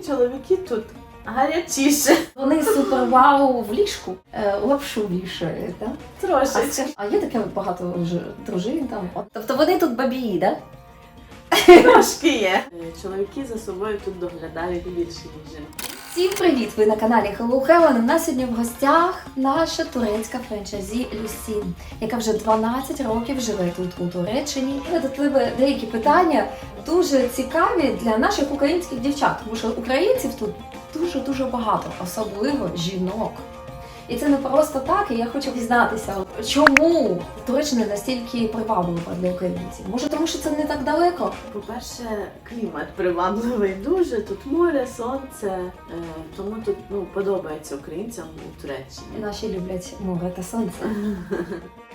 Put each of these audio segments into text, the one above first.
Чоловіки тут гарячіше. Вони супер вау в ліжку, е, лапшу вішають, так? А, Трошечки. а є таке багато ж дружин там. От. Тобто вони тут бабії, так? Трошки є. Е, Чоловіки за собою тут доглядають більше, ніж жінки. Всім привіт! Ви на каналі Hello Heaven. У нас сьогодні в гостях наша турецька франчайзі Люсін, яка вже 12 років живе тут у Туреччині. І до деякі питання дуже цікаві для наших українських дівчат, тому що українців тут дуже дуже багато, особливо жінок. І це не просто так, і я хочу дізнатися, чому Туреччина настільки приваблива для українців. Може, тому що це не так далеко? По-перше, клімат привабливий дуже. Тут море, сонце. е, Тому тут ну, подобається українцям у Туреччині. Наші люблять море та сонце.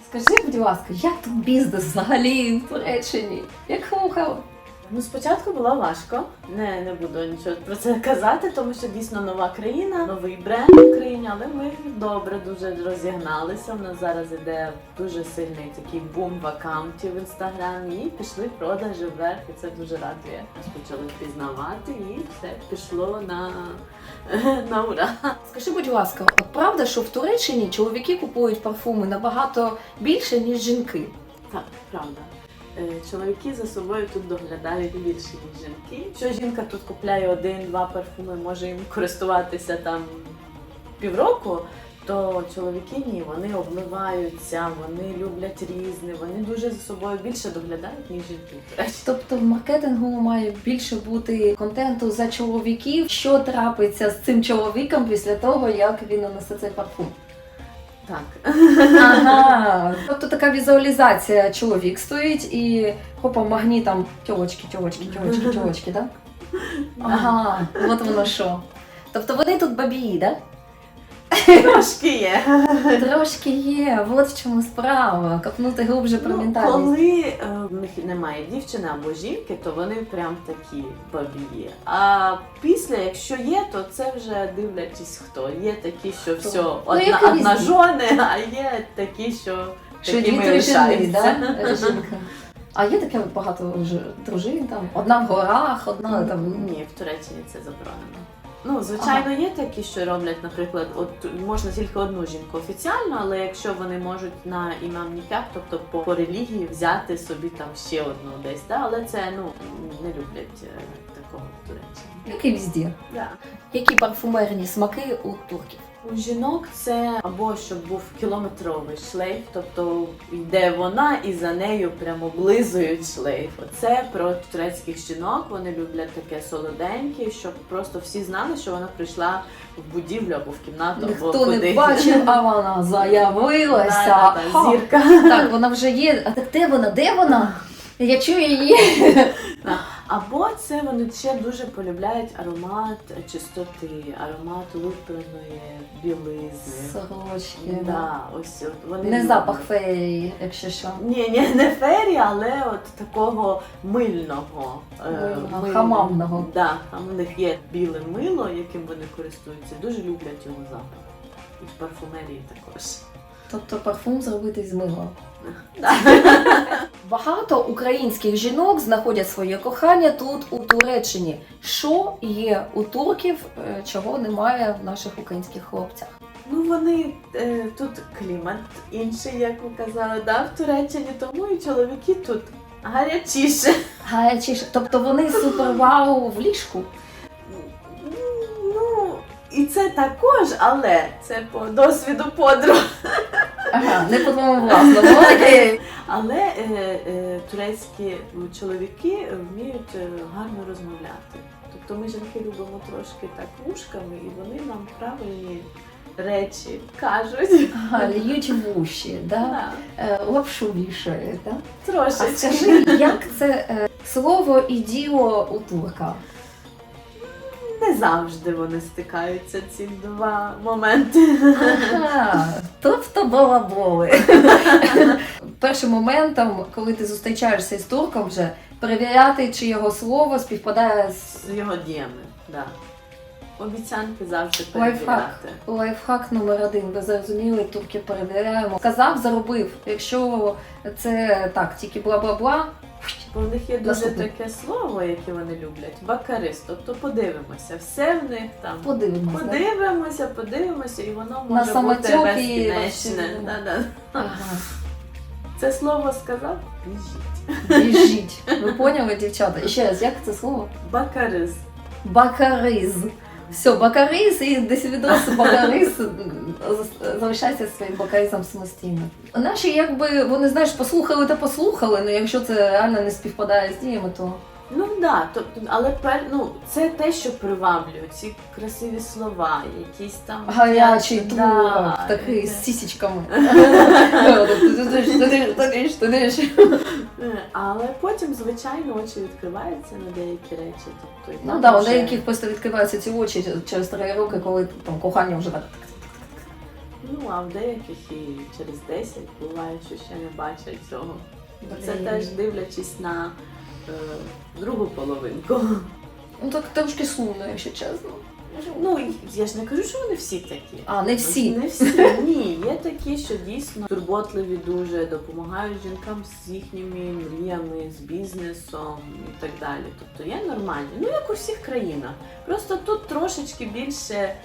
Скажи, будь ласка, як тут бізнес взагалі в Туреччині? Як хухав? Ну, спочатку було важко. Не, не буду нічого про це казати, тому що дійсно нова країна, новий бренд в Україні, але ми добре дуже розігналися. У нас зараз іде дуже сильний такий бум в аккаунті в інстаграмі. І пішли продажі вверх, і це дуже радує. Нас почали впізнавати, і все пішло на, на ура. Скажи, будь ласка, от правда, що в Туреччині чоловіки купують парфуми набагато більше, ніж жінки? Так, правда. Е, Чоловіки за собою тут доглядають більше, ніж жінки. Якщо жінка тут купляє один-два парфуми, може їм користуватися там півроку, то чоловіки ні, вони обливаються, вони люблять різне, вони дуже за собою більше доглядають, ніж жінки. Тобто в маркетингу має більше бути контенту за чоловіків, що трапиться з цим чоловіком після того, як він нанесе цей парфум. Так. Ага. Тобто така візуалізація. Чоловік стоїть і хопа магнітом тьолочки, тьолочки, тьолочки, тьолочки, так? Ага, от воно що. Тобто вони тут бабії, так? Трошки є. Трошки є, от в чому справа. Копнути глибше про Ну, ментальність. коли е, в них немає дівчини або жінки, то вони прям такі бабії. А після, якщо є, то це вже дивлячись хто. Є такі, що все Ну, одна, і одна жони, а є такі, що Що лишаються. да? жінка. А є таке багато дружин там, одна в горах, одна там. Ні, в Туреччині це заборонено. Ну, звичайно, є такі, що роблять, наприклад, от можна тільки одну жінку офіціально, але якщо вони можуть на імам ніках, тобто по, по релігії взяти собі там ще одну десь, да? але це ну не люблять е, такого в Туреччині. Як і везде. Да. Які парфумерні смаки у турків? У жінок це або щоб був кілометровий шлейф, тобто йде вона і за нею прямо облизують шлейф. Оце про турецьких жінок. Вони люблять таке солоденьке, щоб просто всі знали, що вона прийшла в будівлю або в кімнату, або Ніхто не бачив, а вона заявилася. Зірка. Так, вона вже є. А так де вона? Де вона? Я чую її. Або це вони ще дуже полюбляють аромат чистоти, аромат луперної білизни. Сорочки. Да, ось от вони Не люблять. запах феєрії, якщо що. Ні, ні, не фері, але от такого мильного. е, Мильного, хамамного. Да, там у них є біле мило, яким вони користуються. Дуже люблять його запах. І в парфумерії також. Тобто парфум зробити з мила. Да. Багато українських жінок знаходять своє кохання тут у Туреччині. Що є у турків, е, чого немає в наших українських хлопцях? Ну вони е, тут клімат інший, як ви казали, да, в Туреччині, тому і чоловіки тут гарячіше. Гарячіше, тобто вони супер вау в ліжку. Ну, і це також, але це по досвіду подруг. Ага, не по твоєму власному. Окей. Але е, е, турецькі чоловіки вміють е, гарно розмовляти. Тобто ми жінки любимо трошки так вушками, і вони нам правильні речі кажуть. Ага, льють в уші, да? Да, Е, лапшу вішають, да? А Трошечки. скажи, як це е, слово і діло у турка? Завжди вони стикаються ці два моменти. Ага, тобто балаболи. Першим моментом, коли ти зустрічаєшся з турком, вже перевіряти, чи його слово співпадає з З його діями, да. Обіцянки завжди Лайфхак. перевіряти. лайфхак номер один. Ви зрозуміли, турки перевіряємо. Сказав, заробив. Якщо це так, тільки бла-бла-бла, Бо в них є дуже Наступне. таке слово, яке вони люблять. Бакарис. Тобто подивимося. Все в них там. Подивимось. да? Подивимося, подивимося, і воно На може бути самотьоки і безкінечне. вообще. Да-да. Ага. Це слово сказав? Біжіть. Біжіть. Ви поняли, дівчата? І ще раз, як це слово? Бакарис. Бакариз. Все, бакариз і десь відос бакариз залишайся своїм бакаризом самостійно. Наші, якби вони знаєш, послухали та послухали. Ну якщо це реально не співпадає з діями, то Ну да, тобто, але пер, ну, це те, що приваблює, ці красиві слова, якісь там гарячий Да, такий з сісічками. Ти знаєш, Е, Але потім, звичайно, очі відкриваються на деякі речі. Тобто, Ну так, у деяких просто відкриваються ці очі через три роки, коли там кохання вже так. Ну, а в деяких і через 10 буває, що ще не бачать цього. Це теж дивлячись на е, другу половинку. Ну так трошки сумно, якщо чесно. Ну, я ж не кажу, що вони всі такі. А, не всі. Не всі. Ні, є такі, що дійсно турботливі дуже, допомагають жінкам з їхніми мріями, з бізнесом і так далі. Тобто є нормальні. Ну, як у всіх країнах. Просто тут трошечки більше.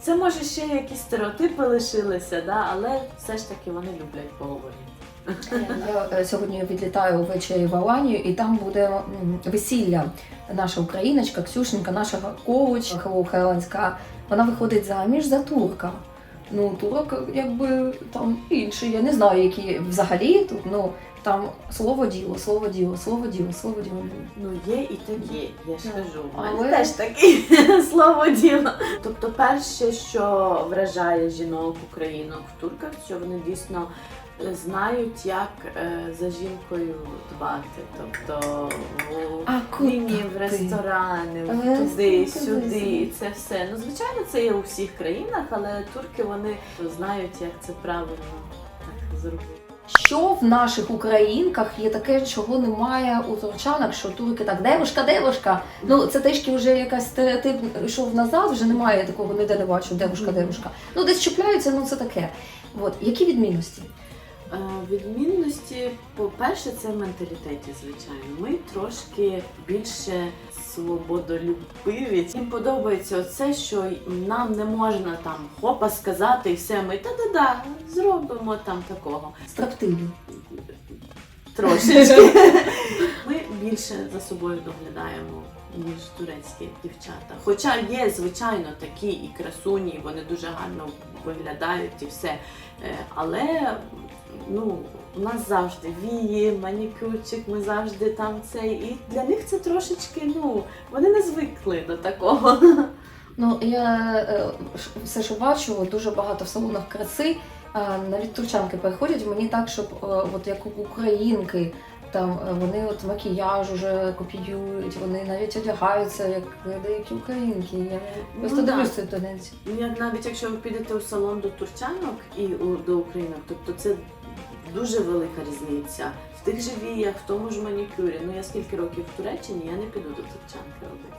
Це може ще якісь стереотипи лишилися, да? але все ж таки вони люблять поговорити. Я е, сьогодні відлітаю ввечері в Аланію, і там буде весілля. Наша україночка, Ксюшенька, наша коуч Хеленська, вона виходить заміж за турка. Ну, турок, якби там інший. Я не знаю, які взагалі тут. Ну там слово діло, слово діло, слово діло, слово діло. Ну, є і такі, я ж кажу, Але- теж таке слово діло. Тобто, перше, що вражає жінок українок в турках, що вони дійсно е, знають, як е, за жінкою дбати. Тобто А лінії в ресторани, Але туди, сюди, і це все. Ну, звичайно, це є у всіх країнах, але турки вони знають, як це правильно так зробити. Що в наших українках є таке, чого немає у турчанок, що турки так девушка, девушка. Ну це трішки вже якась стереотип йшов назад, вже немає такого, ніде не бачу, девушка, девушка. Ну десь чіпляються, ну це таке. От які відмінності? Е, Відмінності, по-перше, це в менталітеті, звичайно. Ми трошки більше свободолюбиві. Їм подобається оце, що нам не можна там хопа сказати і все. Ми та-да-да, зробимо там такого. Строптиві. Трошечки. Ми більше за собою доглядаємо. Ніж турецькі дівчата. Хоча є, звичайно, такі і красуні, і вони дуже гарно виглядають і все. Е, Але ну, у нас завжди вії, манікюрчик, ми завжди там це. І для них це трошечки, ну, вони не звикли до такого. Ну я е, все, що бачу, дуже багато в салонах краси. Навіть турчанки приходять мені так, щоб е, от як українки. Там е, вони от макіяж уже копіюють, вони навіть одягаються як деякі українки. Я просто Ну, дивлюсь цю тенденцію. Ну, навіть якщо ви підете у салон до турчанок і у, до українок, тобто це дуже велика різниця. В тих же віях, в тому ж манікюрі. Ну я скільки років в Туреччині, я не піду до турчанки робити.